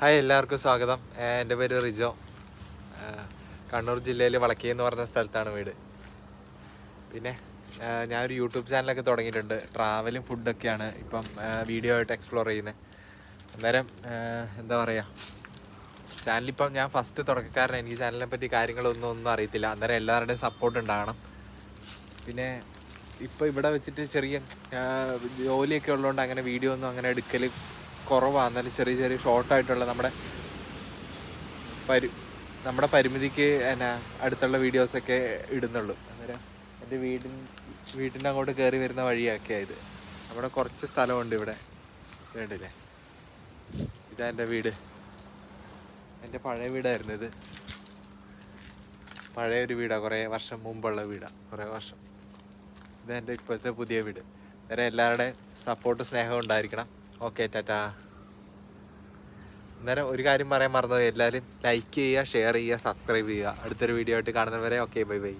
Hi എല്ലാവർക്കും സ്വാഗതം. എന്റെ പേര് റിജോ. കണ്ണൂർ ജില്ലയിൽ വളക്കി എന്ന് പറഞ്ഞ സ്ഥലത്താണ് വീട്. പിന്നെ ഞാനൊരു യൂട്യൂബ് ചാനലൊക്കെ തുടങ്ങിയിട്ടുണ്ട്. ട്രാവലും ഫുഡൊക്കെയാണ് ഇപ്പം വീഡിയോ ആയിട്ട് എക്സ്പ്ലോർ ചെയ്യുന്നത് അന്നേരം എന്താ പറയുക ചാനലിപ്പം ഞാൻ ഫസ്റ്റ് തുടക്കക്കാരൻ എനിക്ക് ചാനലിനെ പറ്റി കാര്യങ്ങളൊന്നും ഒന്നും അറിയത്തില്ല. അന്നേരം എല്ലാവരുടെയും സപ്പോർട്ട് ഉണ്ടാകണം. പിന്നെ ഇപ്പോൾ ഇവിടെ വെച്ചിട്ട് ചെറിയ ജോലിയൊക്കെ ഉള്ളതുകൊണ്ട് അങ്ങനെ വീഡിയോ ഒന്നും അങ്ങനെ എടുക്കൽ കുറവാണ് എന്നാലും ചെറിയ ചെറിയ ഷോർട്ടായിട്ടുള്ള നമ്മുടെ പരി നമ്മുടെ പരിമിതിക്ക് എന്നാ അടുത്തുള്ള വീഡിയോസൊക്കെ ഇടുന്നുള്ളൂ. അന്നേരം എന്റെ വീടിൻ വീട്ടിന്റെ അങ്ങോട്ട് കയറി വരുന്ന വഴിയൊക്കെയാണ് ഇത്. നമ്മുടെ കുറച്ച് സ്ഥലമുണ്ട് ഇവിടെ. വേണ്ടില്ലേ ഇതാ എന്റെ വീട്. എന്റെ പഴയ വീടായിരുന്നു ഇത്. പഴയ ഒരു വീടാണ് കുറേ വർഷം മുമ്പുള്ള വീടാണ് കുറേ വർഷം. ഇതെന്റെ ഇപ്പോഴത്തെ പുതിയ വീട്. വേറെ എല്ലാവരുടെയും സപ്പോർട്ട് സ്നേഹം ഉണ്ടായിരിക്കണം. Okay tata. അന്നേരം ഒരു കാര്യം പറയാൻ മറന്നത് എല്ലാവരും ലൈക്ക് ചെയ്യുക ഷെയർ ചെയ്യുക സബ്സ്ക്രൈബ് ചെയ്യുക. അടുത്തൊരു വീഡിയോ ആയിട്ട് കാണുന്നവരെ ഓക്കെ ബൈ ബൈ